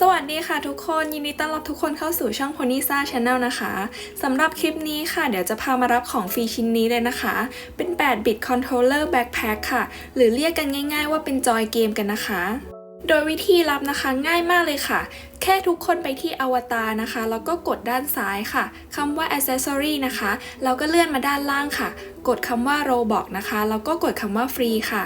สวัสดีค่ะทุกคนยินดีต้อนรับทุกคนเข้าสู่ช่อง Ponysa Channel นะคะสำหรับคลิปนี้ค่ะ เดี๋ยวจะพามารับของฟรีชิ้นนี้เลยนะคะ เป็น 8 bit controller backpack ค่ะ หรือเรียกกันง่าย ๆ ว่าเป็นจอยเกมกันนะคะ โดยวิธีรับนะคะง่ายมากเลยค่ะ แค่ทุกคนไปที่อวตารนะคะ แล้วก็กดด้านซ้ายค่ะคำว่า accessory นะคะ แล้วก็เลื่อนมาด้านล่างค่ะ กดคำว่า robot นะคะ แล้วก็กดคำว่า free ค่ะ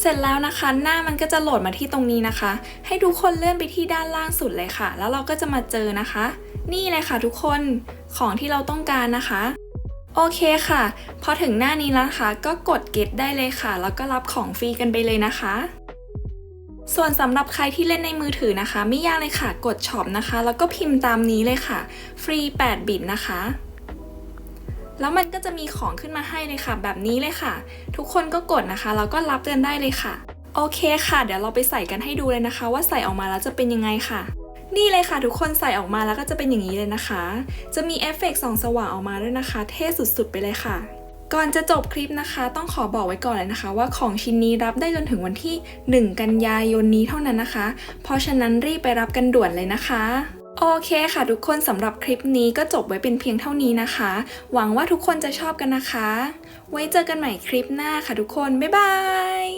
เสร็จแล้วนะคะ หน้ามันก็จะโหลดมาที่ตรงนี้นะคะ ให้ทุกคนเลื่อนไปที่ด้านล่างสุดเลยค่ะ แล้วเราก็จะมาเจอนะคะ นี่เลยค่ะทุกคนของที่เราต้องการนะคะโอเคค่ะ พอถึงหน้านี้แล้วนะคะ ก็กด get ได้เลยค่ะ แล้วก็รับของฟรีกันไปเลยนะคะ ส่วนสำหรับใครที่เล่นในมือถือนะคะ ไม่ยากเลยค่ะ กดช็อปนะคะ แล้วก็พิมพ์ตามนี้เลยค่ะ ฟรี 8 บิตนะคะ แล้วมันก็จะมีของขึ้นมาให้เลยค่ะ แบบนี้เลยค่ะ ทุกคนก็กดนะคะ แล้วก็รับกันได้เลยค่ะ โอเคค่ะ เดี๋ยวเราไปใส่กันให้ดูเลยนะคะ ว่าใส่ออกมาแล้วจะเป็นยังไงค่ะ นี่เลยค่ะ ทุกคนใส่ออกมาแล้วก็จะเป็นอย่างนี้เลยนะคะ จะมีเอฟเฟกต์ส่องสว่างออกมาด้วยนะคะ เท่สุดๆไปเลยค่ะก่อนจะจบคลิปนะคะ ต้องขอบอกไว้ก่อนเลยนะคะ ว่าของชิ้นนี้รับได้จนถึงวันที่ 1 กันยายนนี้เท่านั้นนะคะ เพราะฉะนั้นรีบไปรับกันด่วนเลยนะคะ โอเคค่ะทุกคนสำหรับคลิปนี้ก็จบไว้เป็นเพียงเท่านี้นะคะ หวังว่าทุกคนจะชอบกันนะคะ ไว้เจอกันใหม่คลิปหน้าค่ะทุกคน บ๊ายบาย